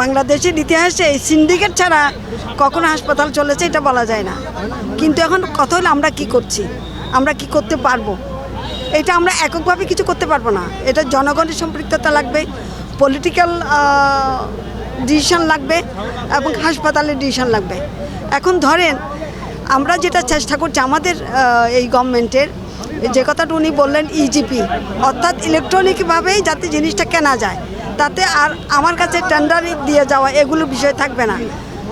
বাংলাদেশের ইতিহাসে এই সিন্ডিকেট ছাড়া কখন হাসপাতাল চলেছে, এটা বলা যায় না। কিন্তু এখন কত হলে আমরা কি করছি? আমরা কি করতে পারব? এটা আমরা এককভাবে কিছু করতে পারব না। এটা জনগণের সম্পৃক্ততা লাগবে পলিটিক্যাল ডিসিশন লাগবে এবং হাসপাতালের ডিসিশন লাগবে। এখন ধরেন, আমরা যেটা চেষ্টা করছি, আমাদের এই গভর্নমেন্টের যে কথাটা উনি বললেন ইজিপি অর্থাৎ ইলেকট্রনিকভাবেই যাতে জিনিসটা কেনা যায়, তাতে আর আমার কাছে টেন্ডার দিয়ে যাওয়া এগুলো বিষয় থাকবে না।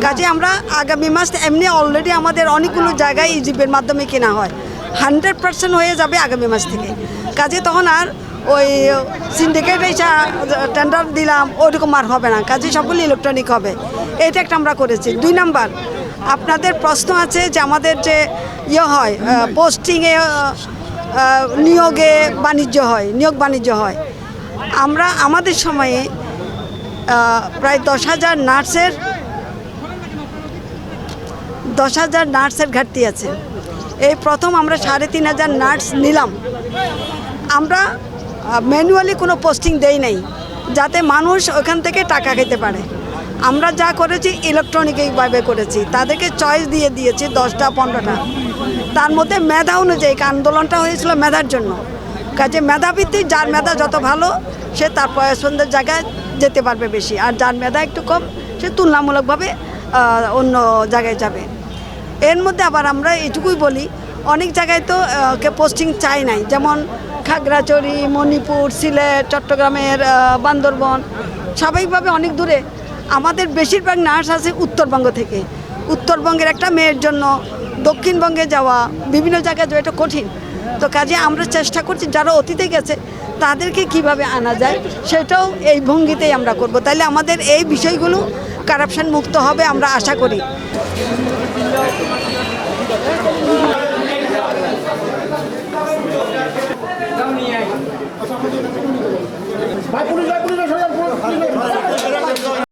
কাজে আমরা আগামী মাস এমনি অলরেডি আমাদের অনেকগুলো জায়গায় ইজিপির মাধ্যমে কেনা হয়। হান্ড্রেড পার্সেন্ট হয়ে যাবে আগামী মাস থেকে। কাজে তখন আর ওই সিন্ডিকেট এসে টেন্ডার দিলাম, ওইরকম আর হবে না। কাজে সবগুলো ইলেকট্রনিক হবে। এটা একটা আমরা করেছি। দুই নাম্বার, আপনাদের প্রশ্ন আছে যে আমাদের যে ইয়ে হয় পোস্টিংয়ে নিয়োগে বাণিজ্য হয়, নিয়োগ বাণিজ্য হয়। আমরা আমাদের সময়ে প্রায় দশ হাজার নার্সের, দশ হাজার নার্সের ঘাটতি আছে। এই প্রথম আমরা সাড়ে তিন হাজার নার্স নিলাম। আমরা ম্যানুয়ালি কোনো পোস্টিং দেই নাই, যাতে মানুষ ওখান থেকে টাকা খেতে পারে। আমরা যা করেছি ইলেকট্রনিকভাবে করেছি। তাদেরকে চয়েস দিয়ে দিয়েছি দশটা, পনেরোটা। তার মধ্যে মেধা অনুযায়ী আন্দোলনটা হয়েছিল মেধার জন্য। কাজে মেধাভিত্তিক যার মেধা যত ভালো, সে তার পছন্দের জায়গায় যেতে পারবে বেশি। আর যার মেধা একটু কম, সে তুলনামূলকভাবে অন্য জায়গায় যাবে। এর মধ্যে আবার আমরা এটুকুই বলি, অনেক জায়গায় তো কে পোস্টিং চাই নাই। যেমন খাগড়াছড়ি, মণিপুর, সিলেট, চট্টগ্রামের বান্দরবন, স্বাভাবিকভাবে অনেক দূরে। আমাদের বেশিরভাগ নার্স আছে উত্তরবঙ্গ থেকে। উত্তরবঙ্গের একটা মেয়ের জন্য দক্ষিণবঙ্গে যাওয়া, বিভিন্ন জায়গায় যাওয়া এটা কঠিন। তো কাজে আমরা চেষ্টা করছি, যারা অতীতে গেছে, তাদেরকে কীভাবে আনা যায়, সেটাও এই ভঙ্গিতেই আমরা করব। তাহলে আমাদের এই বিষয়গুলো কারাপশন মুক্ত হবে আমরা আশা করি। পুলিশ